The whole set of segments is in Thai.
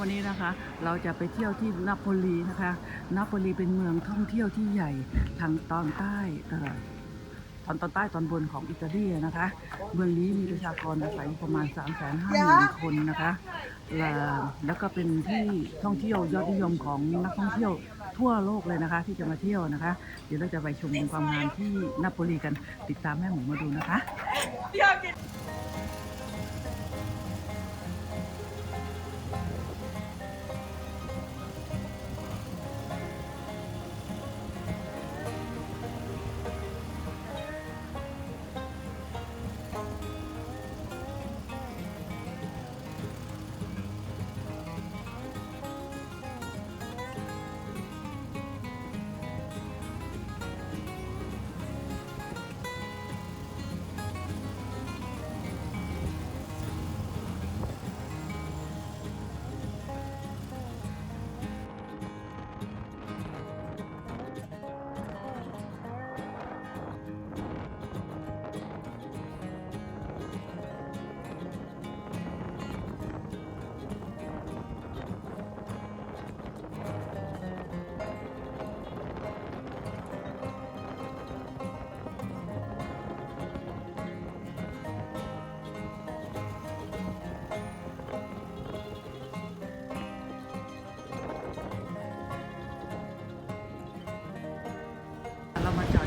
วันนี้นะคะ เราจะไปเที่ยวที่นาโปลีนะคะ นาโปลีเป็นเมืองท่องเที่ยวที่ใหญ่ทางตอนใต้เอ่อตอนตอนใต้ตอนบนของอิตาลีนะคะ เมืองนี้มีประชากรอาศัยประมาณ 3 5 0 0 0 0คนนะคะและแล้วก็เป็นที่ท่องเที่ยวยอดนิยมของนักท่องเที่ยวทั่วโลกเลยนะคะ ที่จะมาเที่ยวนะคะ เดี๋ยวเราจะไปชมความงามที่นาโปลีกันติดตามแม่หมูมาดูนะคะ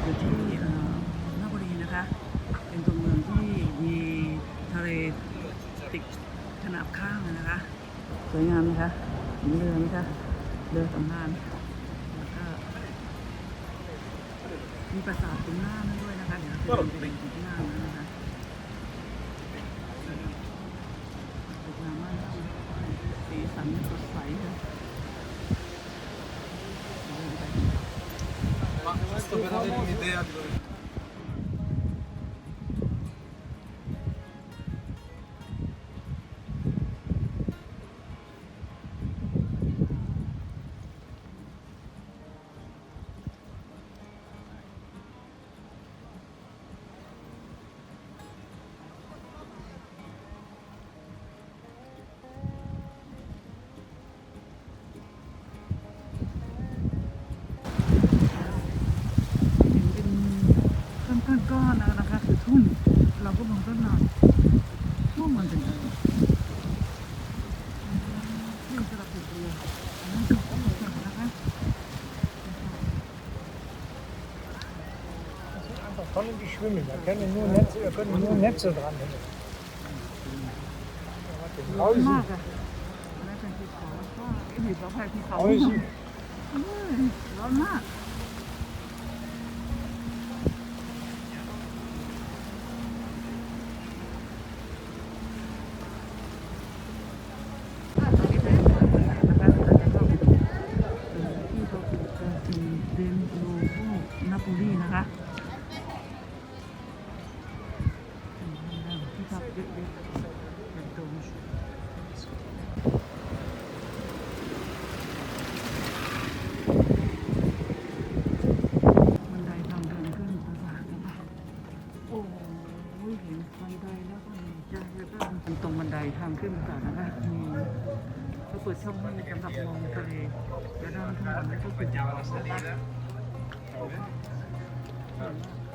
อยู่ที่เอ่อนบุรีนะคะ เป็นตัวเมืองที่มีทะเลติดขนาบข้างนะคะ สวยงามนะคะเห็นเรือไหมคะเรือสำราญแล้วก็มีปราสาทตรงหน้านั่นด้วยนะคะ เดี๋ยวเราไปดู de können die schwimmen, da können nur Netze, da können nur Netze dran hängen. Mäusen. Mäusen. ยเห็นบันไดแล้วก็มีใจแล้วก็เป็นตรงบันไดทางขึ้นปราสาทนะคะมีเขาเปิดช่องให้สำหรับมองทะเลและด้านข้างบนนี่ก็เป็นมัน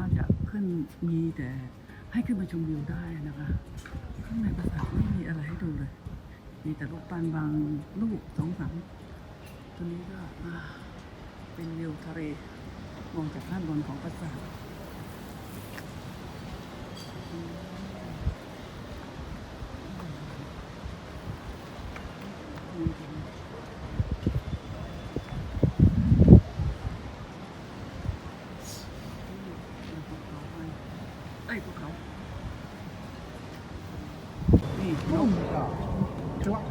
มานะคะส่วนมากจะขึ้นมีแต่ให้ขึ้นมาชมวิวได้นะคะ ข้างในปราสาทไม่มีอะไรให้ดูเลย มีแต่รูปปั้นบางลูกสองสามตัวนี้ก็เป็นวิวทะเลมองจากด้านบนของปราสาทอืมอืมเอ้ยภูเขานี่นก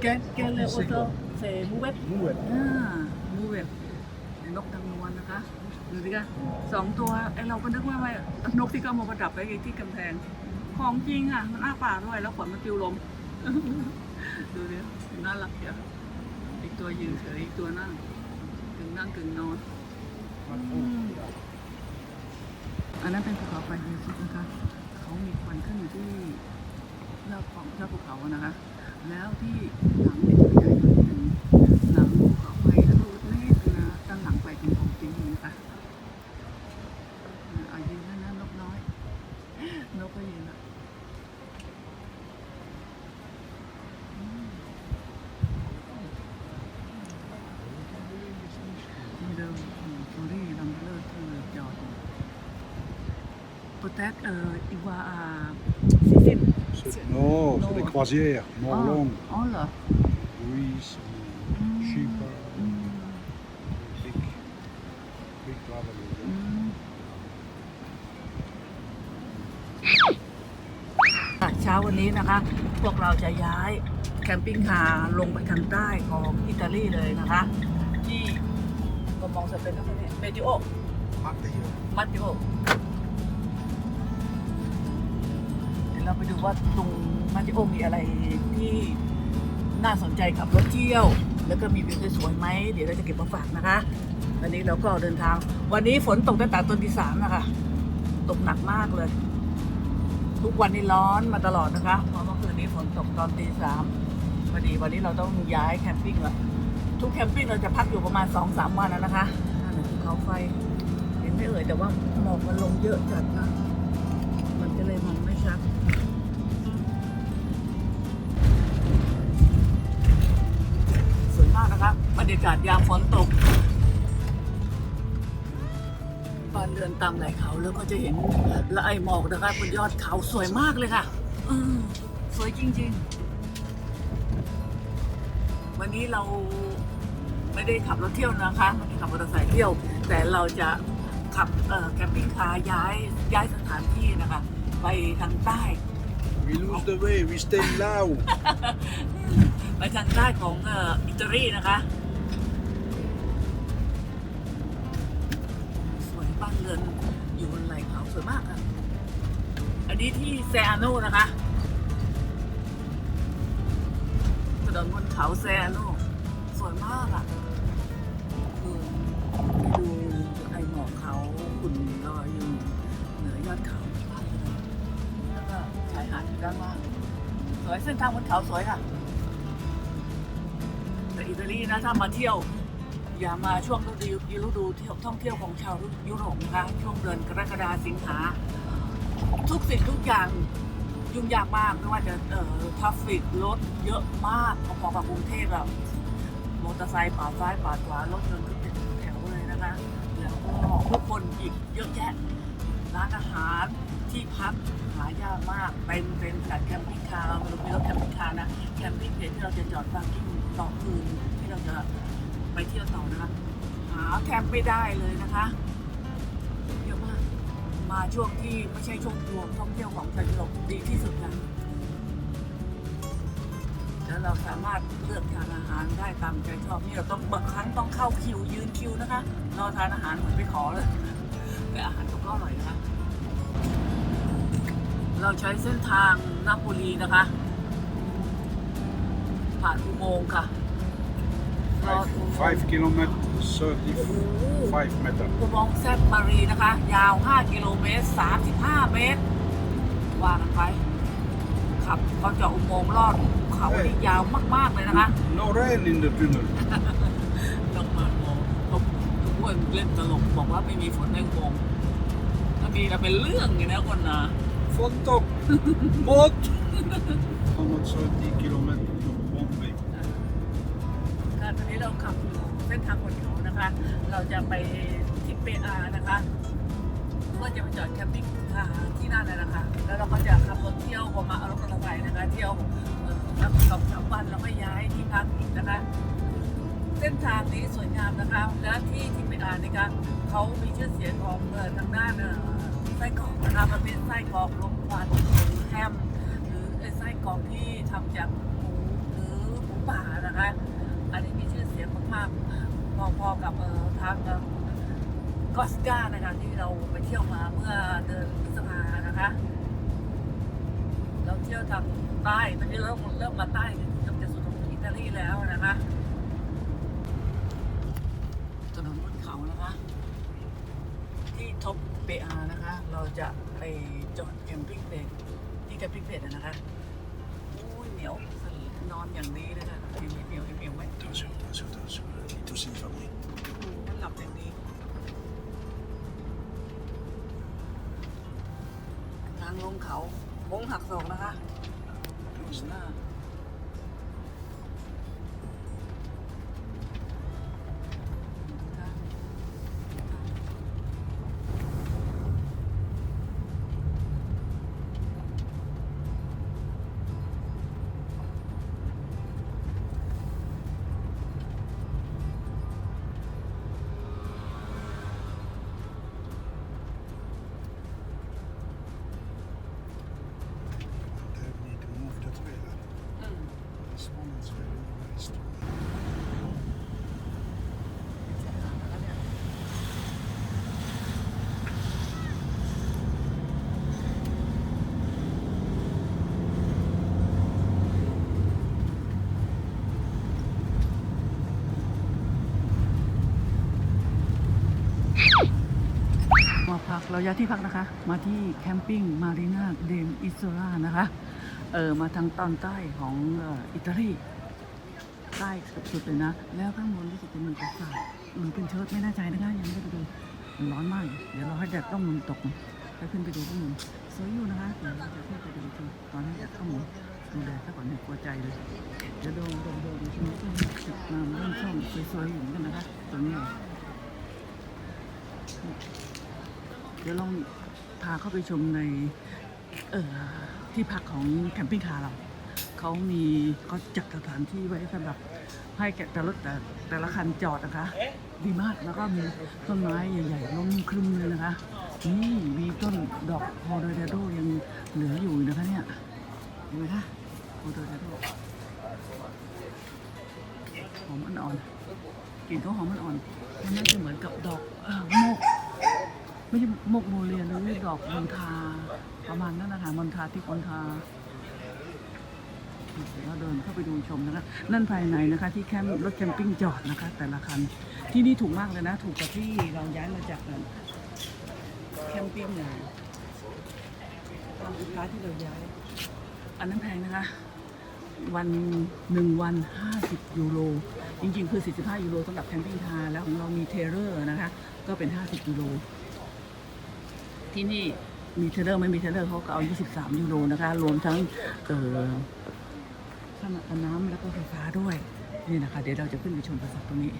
แกแกเลย โอโตเซมูเวต Mouette. อ่ามูเวตนกนางนวลนะคะ ดูสิคะสองตัวไอเราก็นึกว่าว่านกที่ก็เอามาประดับไว้ที่กำแพง ของจริงอะ มันอ้าปากด้วยแล้วขนมันปลิวลม ดูดิน่ารักเดียวอีกตัวยืนเฉยอีกตัวนั่งกึ่งนั่งกึ่งนอน อันนั้นเป็นภูเขาไฟเฮซิสนะคะ เขามีควันขึ้นอยู่ที่ยอดของยอดภูเขาอะนะคะ แล้วที่หลังเป็นตัวใหญ่หน่อยหนึ่งหลังภูเขาไฟแล้วรูเล็กนะด้านหลังไปเป็นของจริงนะคะอะอายืนแล้วนะนกน้อย นกก็ยืนละมีเดิมโซรี่ลำเลิศที่เลยจอดอยู่ peut-être euh, il va à Non, c'est des croisières, mort Ah. longue. Oh là. Oui, c'est Mm. cheaper, Mm. big, big traveling. อืมอะเช้าวันนี้นะคะ พวกเราจะย้ายแคมปิ้งคาร์ลงไปทางใต้ของอิตาลีเลยนะคะ ที่ก็มองจะเป็นอะไรเนี่ยเมดิโอ Matteo. มัตโย ยวเราไปดูว่าตรงมัตโยมีอะไรที่น่าสนใจขับรถเที่ยว แล้วก็มีวิวสวยๆไหมเดี๋ยวเราจะเก็บมาฝากนะคะวันนี้เราก็เดินทาง วันนี้ฝนตกตั้งแต่ต้นที่สามนะคะ ตกหนักมากเลย ทุกวันนี้ร้อนมาตลอดนะคะเพราะเมื่อคืนนี้ฝนตกตอนตีสามพอดีวันนี้เราต้องย้ายแคมปิ้งละทุกแคมปิ้งเราจะพักอยู่ประมาณสองสามวันนะนะคะนั่นแหละภูเขาไฟเห็นไม่เอ่ยแต่ว่าหมอกมันลงเยอะจัดนะมันจะเลยมองไม่ ชัดสวยมากนะคะบรรยากาศยามฝนตกบ้านเรือนตามไหล่เขาแล้วก็จะเห็นละไอหมอกนะคะบนยอดเขาสวยมากเลยค่ะอืมสวยจริง ๆ วันนี้เราไม่ได้ขับรถเที่ยวนะคะไม่ได้ขับมอเตอร์ไซค์เที่ยว แต่เราจะขับเอ่อแคมปิ้งคาร์ย้ายย้ายสถานที่นะคะ ไปทางใต้ We lose the way, we stay now. ไปทางใต้ของเอ่ออิตาลีนะคะ สวยบ้านเรือนอยู่บนไหล่เขาสวยมากอะ อันนี้ที่แซอาโนนะคะถนนบนเขาแซอาโนสวยมากอะคือไปดูไอหมอกเขาขุ่นลอยอยู่เหนือยอดเขา หาดอยู่ด้านล่างสวยเส้นทางบนเขาสวยค่ะ แต่อิตาลีนะถ้ามาเที่ยว อย่ามาช่วงฤดูฤดูเที่ยวท่องเที่ยวของชาวยุโรปนะคะช่วงเดือนกรกฎาสิงหาทุกสิ่งทุกอย่างยุ่งยากมากไม่ว่าจะเอ่อทราฟฟิกรถเยอะมากพอๆกับกรุงเทพแบบมอเตอร์ไซค์ปาดซ้ายปาดขวารถยนต์ก็เป็นแถวเลยนะคะแล้วก็ผู้คนอีกเยอะแยะ ร้านอาหารที่พักหายากมาก เป็นเป็นจัดแคมปิ้งคาร์เรามีรถแคมปิ้งคาร์นะแคมปิ้งเพจที่เราจะจอดพาร์กิ้งต่อคืนที่เราจะไปเที่ยวต่อนะคะหาแคมป์ไม่ได้เลยนะคะเยอะมากมาช่วงที่ไม่ใช่ช่วงรวมท่องเที่ยวของชาวยุโรปดีที่สุดนะแล้วเราสามารถเลือกทานอาหารได้ตามใจชอบนี่เราต้องบางครั้งต้องเข้าคิวยืนคิวนะคะรอทานอาหารเหมือนไปขอเลย แต่อาหารก็อร่อยนะคะ เราใช้เส้นทางนาโปลีนะคะ ผ่านอุโมงค์ค่ะรอด Five, อุโมงค์ five kilometers, 35 meter. อุโมงค์แซบมารีนะคะ ยาว 5 กิโลเมตร 35 เมตร ว่ากันไปขับก็เจาะอุโมงค์ลอดภูเขาที่ยาวมาก ๆ เลยนะคะ No rain in the tunnel. ต้องเปิดโมงทุกทุกคนเล่นตลกบอกว่าไม่มีฝนในอุโมงค์แล้วมีเราเป็นเรื่องอย่างนี้คนนะ Fondtok! Båt! 170 km one way. ค่ะตอนนี้เราขับอยู่เส้นทางบนเขานะคะ เราจะไปทิเปอานะคะก็จะไปจอดแคมปิ้งอ่าที่นั่นเลยนะคะ แล้วเราก็จะขับรถเที่ยวประมาณเอารถมอเตอร์ไซค์นะคะ เที่ยวเอ่อสักสองสามวันแล้วก็ย้ายที่พักอีกนะคะ เส้นทางนี้สวยงามนะคะและที่ทิเปอ่าเนี่ยค่ะเขามีชื่อเสียงของเออทางด้านเอ่อไส้กรอกนะคะมันเป็นไส้กรอกลมควันหรือแฮมหรือไอ้ไส้กรอกที่ทำจากหมูหรือหมูป่านะคะ อันนี้มีชื่อเสียงมากๆพอๆกับเออทางกอสกานะคะที่เราไปเที่ยวมาเมื่อเดือนพฤษภานะคะ เราเที่ยวทางใต้ตอนนี้เริ่มเริ่มมาใต้กือบจะสุดของอิตาลีแล้วนะคะถนนบนเขานะคะ ที่ท็อป เปอานะคะ เราจะไปจอดแคมปิ้งเบดที่แคมปิ้งเบดนะคะอุ้ยเหนียวนอนอย่างนี้เลยค่ะเหนียวเหนียวเหนียวไหม Attention, attention, attention. Il est aussi fermé. มันหลับอย่างนี้ทางลงเขาโค้งหักศอกนะคะดูหน้า เราย้ายที่พักนะคะ มาที่แคมปิ้งมารีนาเดมอิโซล่านะคะเออมาทางตอนใต้ของอ,อ,อิตาลีใต้สุดๆเลยนะ แล้วข้างบนรู้สึกจะมีปราสาทหรือเป็นเชิดไม่แน่ใจนะคะยังไม่ได้ไปดูมันร้อนมาก เดี๋ยวเราให้แดดต้องมันตกแล้วขึ้นไปดูข้างบนสวยอยู่นะคะเดี๋ยวเราจะขึ้นไปดูทีตอนนี้แดดข้างบนดูแดดซะก่อนเนี่ยกลัวใจเลยเดี๋ยวดูดูดูดูชิมต้นจุดน้ำเรื่องช่องสวยๆอยู่เหมือนกันนะคะตรงนี้ เดี๋ยวลองพาเข้าไปชมในเอ่อที่พักของแคมปิ้งคาร์เรา เขามีเขาจัดสถานที่ไว้สำหรับให้แกแต่ละแต่แต่ละคันจอดนะคะ ดีมากแล้วก็มีต้นไม้ใหญ่ๆล้มคลึมเลยนะคะนี่มีต้นดอกฮอโดเดโดยังเหลืออยู่นะคะเนี่ยเห็นไหมคะฮอโดเดโดหอมอ่อนๆกลิ่นก็หอมอ่อนๆมันน่าจะเหมือนกับดอกโมก ไม่ใช่โมกโมเรียนหรือดอกมณฑาประมาณนั้นนะคะมณฑาที่มณฑาเดี๋ยวเราเดินเข้าไปดูชมนะคะ นั่นภายในนะคะ ที่แคมป์รถแคมปิ้งจอดนะคะ แต่ละคันที่นี่ถูกมากเลยนะ ถูกกว่าที่เราย้ายมาจากแคมปิ้งเลยตอนสุดท้ายที่เราย้าย อันนั้นแพงนะคะ วันหนึ่งวัน 50 ยูโร จริงๆ คือ 45 ยูโรสำหรับแคมปิ้งคาร์แล้วของเรามีเทเลอร์นะคะ ก็เป็น 50 ยูโร ที่นี่มีเทเลอร์ไม่มีเทเลอร์เขาก็เอา 23 ยูโรนะคะ รวมทั้งเอ่อค่าน้ำแล้วก็ไฟฟ้าด้วย นี่นะคะ เดี๋ยวเราจะขึ้นไปชมปราสาทตรงนี้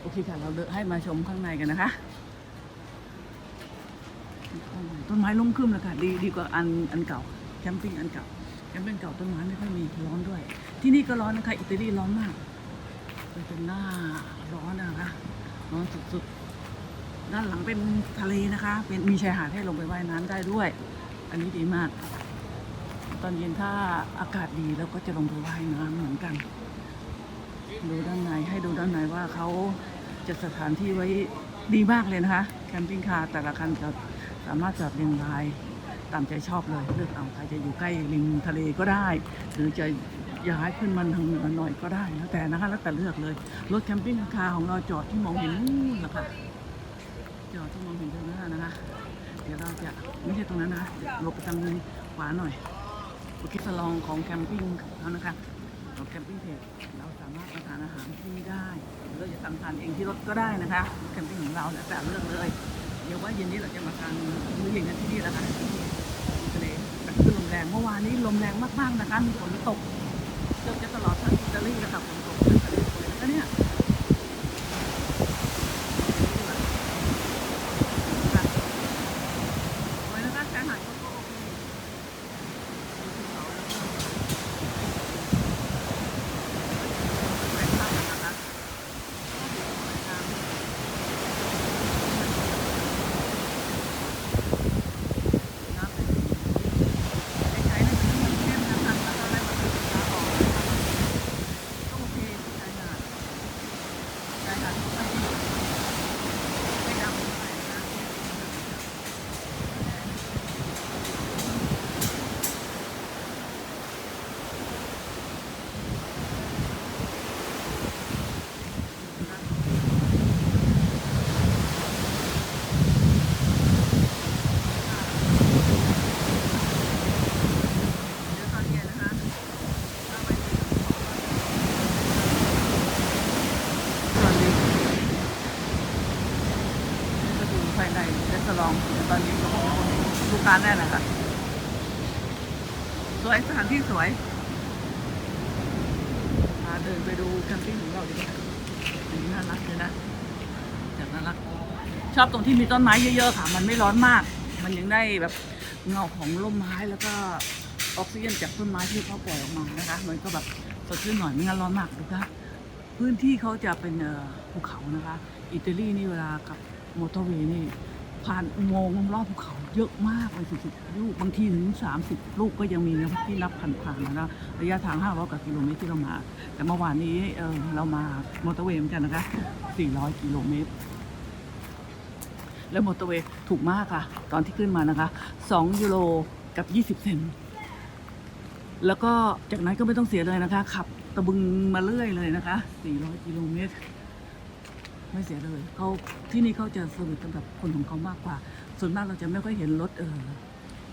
โอเคค่ะ เราเดินให้มาชมข้างในกันนะคะ ต้นไม้ล้มครึ้มเลยค่ะ ดีดีกว่าอันอันเก่า แคมปิ้งอันเก่า แคมปิ้งเก่าต้นไม้ไม่ค่อยมีร้อนด้วย ที่นี่ก็ร้อนนะคะ อิตาลีร้อนมากเป็นหน้าร้อนนะคะร้อนสุดๆ ด้านหลังเป็นทะเลนะคะ เป็นมีชายหาดให้ลงไปว่ายน้ำได้ด้วย อันนี้ดีมาก ตอนเย็นถ้าอากาศดีเราก็จะลงไปว่ายน้ำเหมือนกัน ดูด้านในให้ดูด้านในว่าเขาจัดสถานที่ไว้ดีมากเลยนะคะ แคมปิ้งคาร์แต่ละคันจะสามารถจอดเรียงรายตามใจชอบเลยเลือกเอาใครจะอยู่ใกล้ริมทะเลก็ได้ หรือจะย้ายขึ้นมันทางเหนือหน่อยก็ได้แล้วแต่นะคะแล้วแต่เลือกเลย รถแคมปิ้งคาร์ของเราจอดที่มองเห็นนู่นแหละค่ะ จอดที่มองเห็นตรงนั้นนะคะ เดี๋ยวเราจะไม่ใช่ตรงนั้นนะหลบไปทางขวาหน่อยโอเคสลองของแคมปิ้งเขานะคะของแคมปิ้งเพจเราสามารถมาทานอาหารที่นี่ได้หรือเราจะสั่งทานเองที่รถก็ได้นะคะแคมปิ้งของเราแล้วแต่เลือกเลย เดี๋ยวว่าเย็นนี้เราจะมาทานมื้อเย็นกันที่นี่แล้วค่ะทะเลแต่คือลมแรงเมื่อวานนี้ลมแรงมากๆนะคะมีฝนตกเกือบจะตลอดทั้งอิตาลีนะคะฝนตกทะเลสวยแล้วเนี่ยสวยนะคะชายหาดก็โอเคสวยมากนะคะสวยงาม น้ำเป็นใช้ในน้ำมันเข้มนะคะแล้วก็ไล่มาเป็นตาออกนะคะก็โอเคใช้งานใช้งานไม่ดีไม่ดำเท่าไหร่นะเดี๋ยวตอนเย็นนะคะเอาไปสวัสดีนี่ก็ดูภายในรีสอร์ทเดี๋ยวตอนนี้ก็คง ลูกค้าแน่นะคะสวยสถานที่สวยพาเดินไปดูแคมปิ้งของเราดีกว่าอันนี้น่ารักเลยนะจากน่ารัก ชอบตรงที่มีต้นไม้เยอะๆค่ะ มันไม่ร้อนมาก มันยังได้แบบเงาของร่มไม้แล้วก็ออกซิเจนจากต้นไม้ที่เขาปล่อยออกมานะคะ มันก็แบบสดชื่นหน่อยไม่งั้นร้อนมากดูคะพื้นที่เขาจะเป็นภูเขานะคะ อิตาลีนี่เวลากับมอเตอร์เวย์นี่ ผ่านอุโมงค์รอบภูเขาเยอะมากเลยสิบลูกบางทีถึง30ลูกก็ยังมีนะที่นับผ่านๆนะระยะทาง500กว่ากิโลเมตรที่เรามา แต่เมื่อวานนี้เออเรามามอเตอร์เวย์เหมือนกันนะคะ400กิโลเมตรแล้วมอเตอร์เวย์ถูกมากค่ะ ตอนที่ขึ้นมานะคะ2ยูโรกับ 20 เซนแล้วก็จากนั้นก็ไม่ต้องเสียเลยนะคะ ขับตะบึงมาเรื่อยเลยนะคะ 400 กิโลเมตร ไม่เสียเลยเขาที่นี่เขาจะสวิตสำหรับคนของเขามากกว่า ส่วนมากเราจะไม่ค่อยเห็นรถเออ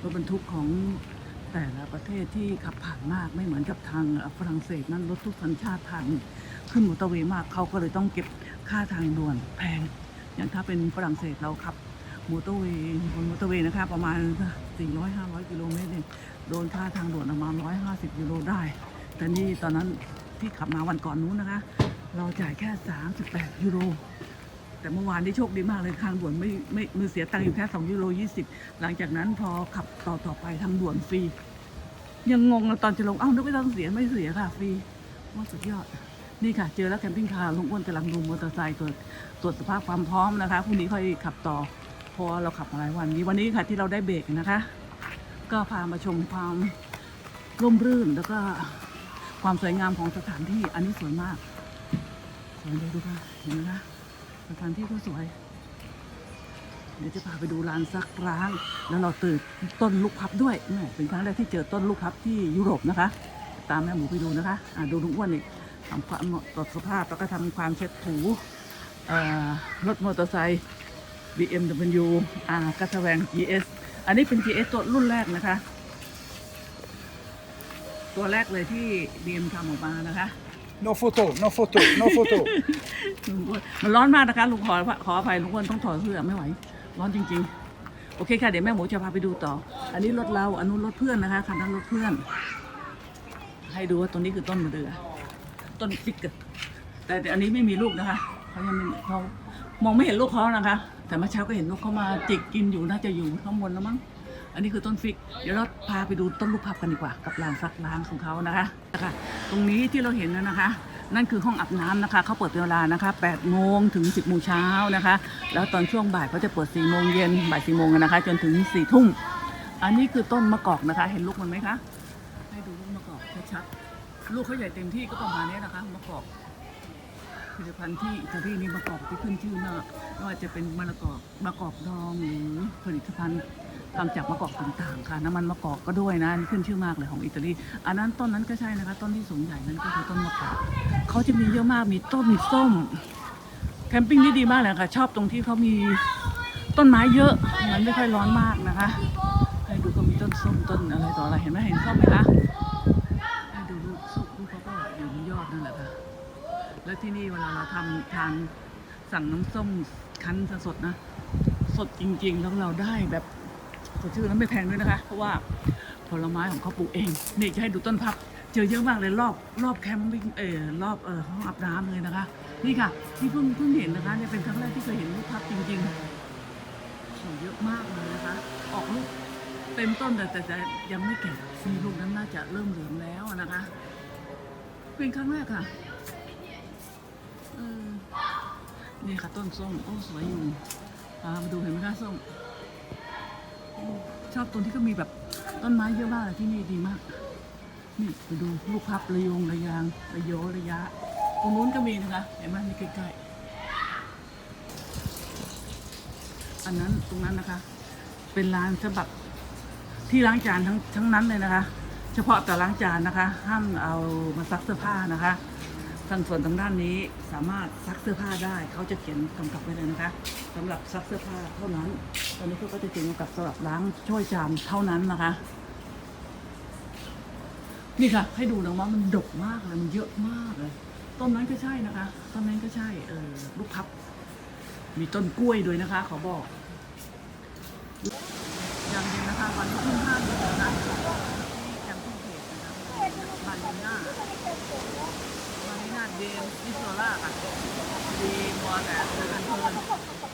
รถบรรทุกของแต่ละประเทศที่ขับผ่านมากไม่เหมือนกับทางฝรั่งเศสนั้นรถทุกสัญชาติผ่านขึ้นมอเตอร์เวย์มากเขาก็เลยต้องเก็บค่าทางด่วนแพง อย่างถ้าเป็นฝรั่งเศสเราขับมอเตอร์เวย์บนมอเตอร์เวย์นะคะประมาณ 400-500 กิโลเมตรเองโดนค่าทางด่วนประมาณ 150กิโลได้ แต่นี่ตอนนั้นที่ขับมาวันก่อนนู้นนะคะ เราจ่ายแค่ 38 ยูโร แต่เมื่อวานนี้โชคดีมากเลยทางด่วนไม่ไม่มือเสียตังค์อยู่แค่ 2 ยูโร 20 หลังจากนั้นพอขับต่อต่อไปทางด่วนฟรี ยังงงเลยตอนจะลง เอ้านึกไม่ต้องเสียไม่เสียค่ะฟรีว่าสุดยอด นี่ค่ะ เจอแล้วแคมปิ้งคาร์ลุงอ้วนกำลังดูมอเตอร์ไซค์ตรวจตรวจสภาพความพร้อมนะคะพรุ่งนี้ค่อยขับต่อเพราะเราขับมาหลายวันนี้วันนี้ค่ะที่เราได้เบรกนะคะ ก็พามาชมความร่มรื่นแล้วก็ความสวยงามของสถานที่อันนี้สวยมาก สวยเลยดูค่ะเห็นไหมคะสถานที่ก็สวย เดี๋ยวจะพาไปดูลานซักร้าง แล้วเราตื่นต้นลูกพับด้วยแม่เป็นครั้งแรกที่เจอต้นลูกพับที่ยุโรปนะคะ ตามแม่หมูไปดูนะคะะดูลุงอ้วนอีกทำความตรวจสภาพแล้วก็ทำความเช็ดถูรถมอเตอร์ไซค์ BMW R กระแวง GS อันนี้เป็น GS ตัวรุ่นแรกนะคะ ตัวแรกเลยที่ BM ทำออกมานะคะ No photo, no photo, no photo. ลุงอ้วนมันร้อนมากนะคะลุงขอขออภัยลุงอ้วนต้องถอดเสื้อไม่ไหว ร้อนจริง ๆ โอเคค่ะ เดี๋ยวแม่หมูจะพาไปดูต่อ อันนี้รถเราอันนู้นรถเพื่อนนะคะคันนั้นรถเพื่อน ให้ดูว่าตัวนี้คือต้นมะเดือต้นฟิกเกอร์แต่แต่อันนี้ไม่มีลูกนะคะเขายังไม่เขามองไม่เห็นลูกเขานะคะ แต่เมื่อเช้าก็เห็นลูกเขามาจิกกินอยู่น่าจะอยู่ข้างบนแล้วมั้ง อันนี้คือต้นฟิก เดี๋ยวเราพาไปดูต้นลูกพับกันดีกว่า กับลานซักล้างของเขานะคะนะคะตรงนี้ที่เราเห็นนะนะคะ นั่นคือห้องอาบน้ำนะคะเขาเปิดเป็นเวลานะคะ8โมงถึง 10โมงเช้านะคะ แล้วตอนช่วงบ่ายเขาจะเปิด4โมงเย็นบ่าย4โมงนะคะ จนถึง4ทุ่มอันนี้คือต้นมะกอกนะคะ เห็นลูกมันไหมคะให้ดูลูกมะกอกชัดๆลูกเขาใหญ่เต็มที่ก็ประมาณนี้นะคะมะกอกผลิตภัณฑ์ที่อิตาลีนี่มะกอกที่ขึ้นชื่อมากไม่ว่าจะเป็นมะละกอกมะกอกดองหรือผลิตภัณฑ์ ทำจากมะกอกต่างๆค่ะน้ำมันมะกอกก็ด้วยนะขึ้นชื่อมากเลยของอิตาลีอันนั้นต้นนั้นก็ใช่นะคะ ต้นที่สูงใหญ่นั้นก็คือต้นมะกอกเขาจะมีเยอะมากมีต้นส้มแคมปิ้งนี่ดีมากเลยค่ะ ชอบตรงที่เขามีต้นไม้เยอะมันไม่ค่อยร้อนมากนะคะให้ดูก็มีต้นส้มต้นอะไรต่ออะไรเห็นไหมเห็นส้มไหมคะให้ดูลูกส้มลูกเขาก็อยู่บนยอดนั่นแหละค่ะแล้วที่นี่เวลาเราทำทานสั่งน้ำส้มคั้นสดนะ สดจริงๆแล้วเราได้แบบ สดชื่นแล้วไม่แพงด้วยนะคะ เพราะว่าผลไม้ของเขาปลูกเอง นี่จะให้ดูต้นพับ เจอเยอะมากเลยรอบรอบแคมป์เออรอบเออห้องอาบน้ำเลยนะคะ นี่ค่ะที่เพิ่งเพิ่งเห็นนะคะเนี่ยเป็นครั้งแรกที่เคยเห็นลูกพับจริงๆสวยเยอะมากเลยนะคะ ออกลูกเต็มต้นแต่แต่ยังไม่แก่มีลูกนั้นน่าจะเริ่มเหลืองแล้วนะคะ เป็นครั้งแรกค่ะนี่ค่ะต้นส้มโอ้สวยอยู่มาดูเห็นไหมคะส้ม ชอบตรงที่ก็มีแบบต้นไม้เยอะมากเลยที่นี่ดีมาก นี่ไปดูลูกพับระยงระยางระโยระยะ ตรงนู้นก็มีนะคะเห็นไหมนี่ใกล้ๆอันนั้นตรงนั้นนะคะ เป็นร้านสำหรับที่ล้างจานทั้งทั้งนั้นเลยนะคะ เฉพาะแต่ล้างจานนะคะ ห้ามเอามาซักเสื้อผ้านะคะ ทางส่วนทางด้านนี้สามารถซักเสื้อผ้าได้ เขาจะเขียนกำกับไว้เลยนะคะสำหรับซักเสื้อผ้าเท่านั้น ตอนนี้เขาก็จะเขียนกำกับสำหรับล้างช่วยจานเท่านั้นนะคะ นี่ค่ะ ให้ดูนะว่ามันดกมากเลยมันเยอะมากเลยต้นนั้นก็ใช่นะคะต้นนั้นก็ใช่เออลูกพับ มีต้นกล้วยด้วยนะคะ ขอบอกยังเย็นนะคะวันที่ห้าเดือนนะคะที่แคมป์ที่เพจนะคะบาลีน่าบาลีน่าเดนนิโซล่าค่ะ ดีมัวแต่เดินเพลิน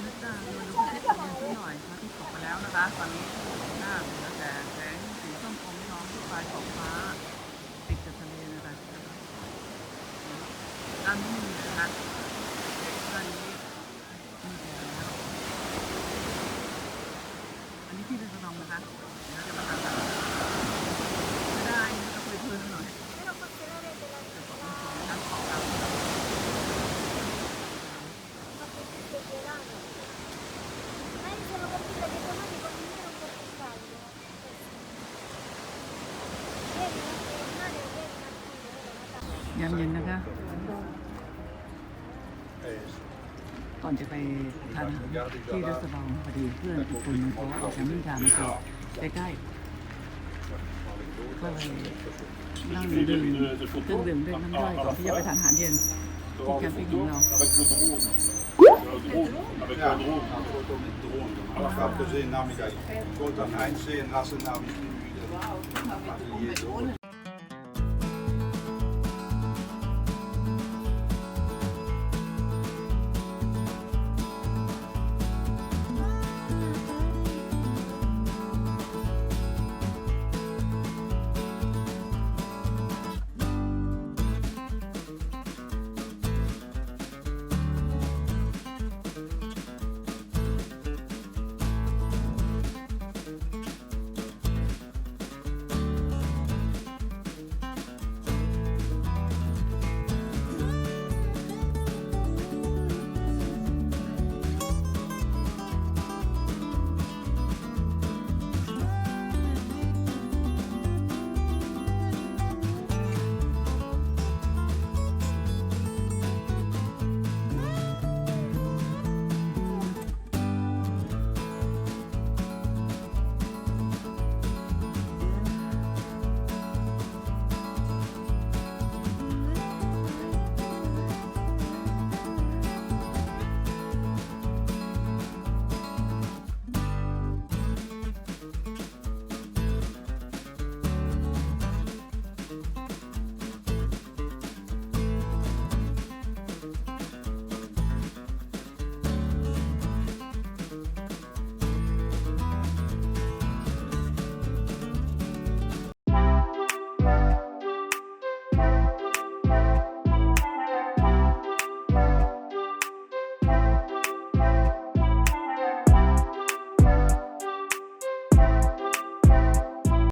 นึกได้มาดูที่ตกเย็นสักหน่อยพระที่ตกไปแล้วนะคะ ตอนนี้หน้าเหลือแต่แสงสีส้มอมน้องที่ปลายของฟ้า ติดกับทะเลนะคะด้านนี้มีนะคะด้านนี้มีแล้วอันนี้ที่เป็นสนองนะคะเดี๋ยวจะมาทำกันไม่ได้นะก็เพลินๆหน่อยเดี๋ยวบอกว่าสวยนะของเรา Magari sono capita che domani con il nero un po' più caldo. Vedi, anche il mare vedi un attimo, ยามเย็นนะคะ ก่อนจะไปทานอาหารที่รัสบองพอดีเพื่อนอีกคนเขาเอาแซมมิ่งจานมาจอใกล้ๆก็เลยนั่งดื่มเครื่องดื่มเล่นน้ำย่อยก่อนที่จะไปทานอาหารเย็นที่แคมปิ้งของเรา Avec le drone.